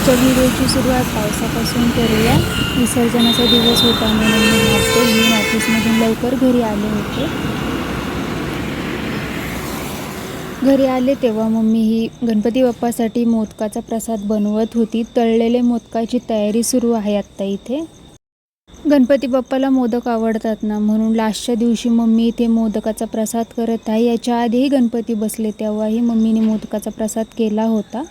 आजच्या व्हिडिओची सुरुवात पावसापासून करूया. विसर्जनाचा दिवस होता म्हणून मी हफ्ते मी ऑफिसमधून लवकर घरी आले होते. घरी आले तेव्हा मम्मी ही गणपती बाप्पासाठी मोदकाचा प्रसाद बनवत होती. तळलेले मोदकाची तयारी सुरू आहे आत्ता इथे. गणपती बाप्पाला मोदक आवडतात ना? म्हणून लास्टच्या दिवशी मम्मी इथे मोदकाचा प्रसाद करत आहे. याच्या आधीही गणपती बसले तेव्हाही मम्मीने मोदकाचा प्रसाद केला होता.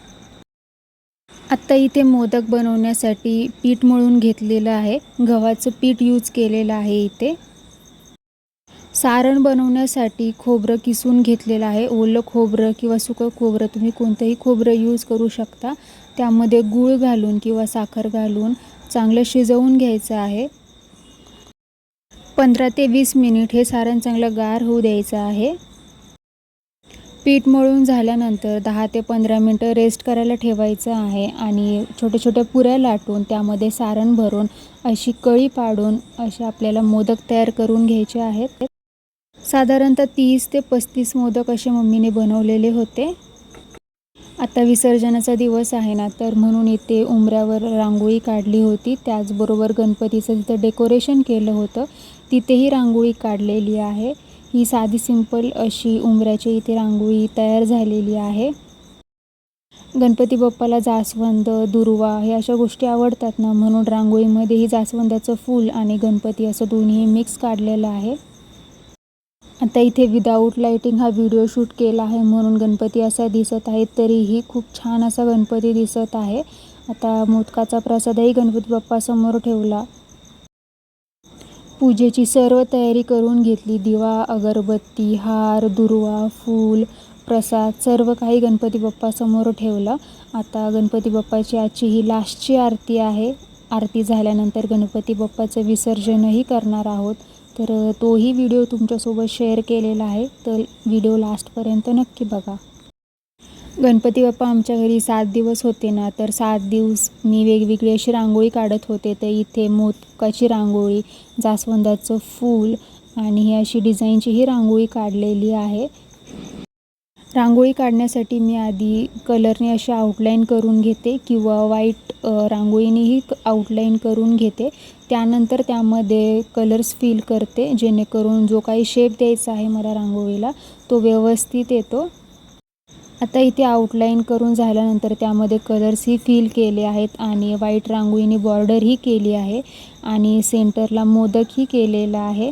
आत्ता इथे मोदक बनवण्यासाठी पीठ मळून घेतलेलं आहे. गव्हाचं पीठ यूज केलेलं आहे इथे. सारण बनवण्यासाठी खोबरं किसून घेतलेलं आहे. ओलं खोबरं किंवा सुकं खोबरं तुम्ही कोणतंही खोबरं यूज करू शकता. त्यामध्ये गूळ घालून किंवा साखर घालून चांगलं शिजवून घ्यायचं आहे. पंधरा ते वीस मिनिट हे सारण चांगलं गार होऊ द्यायचं आहे. पीठ मळून झाल्यानंतर दहा ते पंधरा मिनटं रेस्ट करायला ठेवायचं आहे आणि छोट्या छोट्या पुऱ्या लाटून त्यामध्ये सारण भरून अशी कळी पाडून असे आपल्याला मोदक तयार करून घ्यायचे आहेत. साधारणतः तीस ते पस्तीस मोदक असे मम्मीने बनवलेले होते. आता विसर्जनाचा दिवस आहे ना तर म्हणून इथे उंबऱ्यावर रांगोळी काढली होती. त्याचबरोबर गणपतीचं तिथं डेकोरेशन केलं होतं. तिथेही रांगोळी काढलेली आहे. ही साधी सिंपल अशी उंबऱ्याची इथे रांगोळी तयार झालेली आहे. गणपती बाप्पाला जास्वंद दुर्वा हे अशा गोष्टी आवडतात ना म्हणून रांगोळीमध्येही जास्वंदाचं फूल आणि गणपती असं दोन्ही मिक्स काढलेलं आहे. आता इथे विदाऊट लाईटिंग हा व्हिडिओ शूट केला आहे म्हणून गणपती असा दिसत आहे तरीही खूप छान असा गणपती दिसत आहे. आता मोदकाचा प्रसादही गणपती बाप्पासमोर ठेवला. पूजेची सर्व तयारी करून घेतली. दिवा अगरबत्ती हार दुर्वा फूल प्रसाद सर्व काही गणपती बाप्पासमोर ठेवलं. आता गणपती बाप्पाची आजची ही लास्टची आरती आहे. आरती झाल्यानंतर गणपती बाप्पाचं विसर्जनही करणार आहोत. तर तोही व्हिडिओ तुमच्यासोबत शेअर केलेला आहे. तर व्हिडिओ लास्टपर्यंत नक्की बघा. गणपती बाप्पा आमच्या घरी सात दिवस होते ना तर सात दिवस मी वेगवेगळी अशी रांगोळी काढत होते. तर इथे मोदकाची रांगोळी जास्वंदाचं फूल आणि ही अशी डिझाईनची ही रांगोळी काढलेली आहे. रांगोळी काढण्यासाठी मी आधी कलरने अशी आउटलाईन करून घेते किंवा वाईट रांगोळीनेही आउटलाईन करून घेते. त्यानंतर त्यामध्ये कलर्स फिल करते जेणेकरून जो काही शेप द्यायचा आहे मला रांगोळीला तो व्यवस्थित येतो. आता इथे आउटलाईन करून झाल्यानंतर त्यामध्ये कलर्सही फिल केले आहेत आणि व्हाईट रांगोळीने बॉर्डरही केली आहे आणि सेंटरला मोदकही केलेला आहे.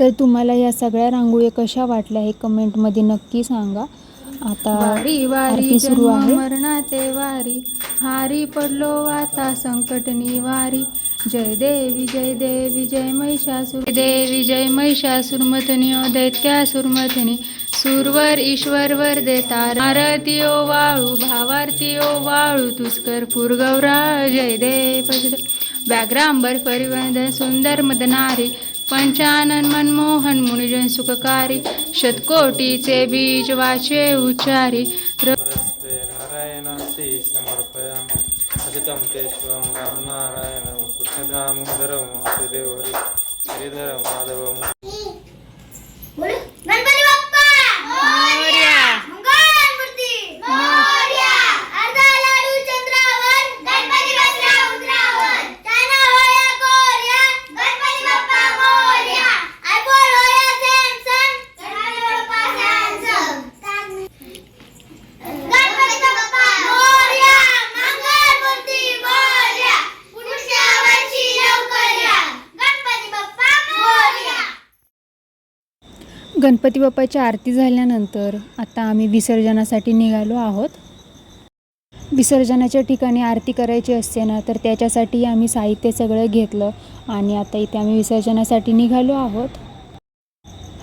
तर तुम्हाला या सगळ्या रांगोळी कशा वाटल्या हे कमेंटमध्ये नक्की सांगा. आता वारी वारी सुरू आहे. जन्म मरणाते वारी. हारी पडलो आता संकट निवारी जय देवी जय देवी जय महिषासुर. देवी जय महिषासुरमथनी ओ दैत्यासुर सुरवर ईश्वर वर देता आरती ओ वाळू भावारती ओ वाळू तुस्कर पुरगौरा जय देव जय व्याघ्रांबर परिवंदन सुंदर मदनारी. पंचानन मनमोहन मुनिजन सुखकारी. शतकोटीचे बीज वाचे उच्चारी समर्पयामि. असितं ते शिवं रामनारायणं कृष्णदामोदरं वासुदेव हरि श्रीधर माधवं बोलू गणपती बाप्पा मोरया मंगळमूर्ती मोरया अर्धा लाडू चंद्रावर गणपती बसला उंदरावर काना होया कोरया गणपती बाप्पा मोरया आयफोन होया सॅमसंग गणपती बाप्पा सॅमसंग गणपती बाप्पा मोरया मंगळमूर्ती मोरया पुढच्या वर्षी लवकर या गणपती बाप्पा मोरया गणपती बाप्पाची आरती झाल्यानंतर आता आम्ही विसर्जनासाठी निघालो आहोत. विसर्जनाच्या ठिकाणी आरती करायची असते ना तर त्याच्यासाठी आम्ही साहित्य सगळं घेतलं आणि आता इथे आम्ही विसर्जनासाठी निघालो आहोत.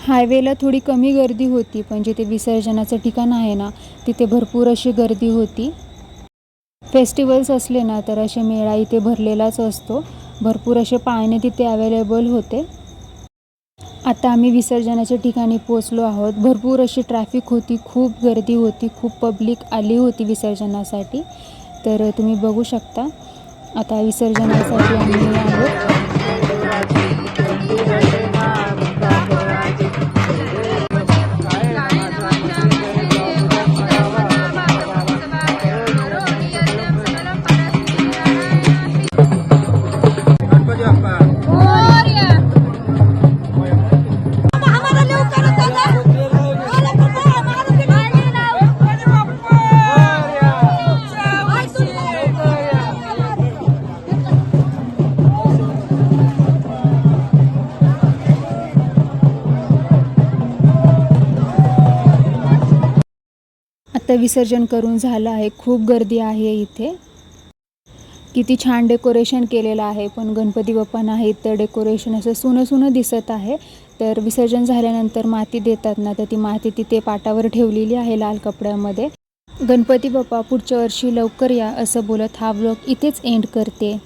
हायवेला थोडी कमी गर्दी होती पण जिथे विसर्जनाचं ठिकाण आहे ना तिथे भरपूर अशी गर्दी होती. फेस्टिवल्स असले ना तर असे मेळा इथे भरलेलाच असतो. भरपूर असे पाळणे तिथे अवेलेबल होते. आता आम्ही विसर्जनाच्या ठिकाणी पोचलो आहोत. भरपूर अशी ट्रॅफिक होती खूप गर्दी होती खूप पब्लिक आली होती विसर्जनासाठी. तर तुम्ही बघू शकता. आता विसर्जनासाठी आम्ही आहोत. आता विसर्जन करून झालं आहे. खूप गर्दी आहे इथे. किती छान डेकोरेशन केलेलं आहे. पण गणपती बाप्पा नाहीत तर डेकोरेशन असं सुनं सुनं दिसत आहे. तर विसर्जन झाल्यानंतर माती देतात ना तर ती माती तिथे पाटावर ठेवलेली आहे लाल कपड्यामध्ये. गणपती बाप्पा पुढच्या वर्षी लवकर या असं बोलत हा ब्लॉग इथेच एंड करते.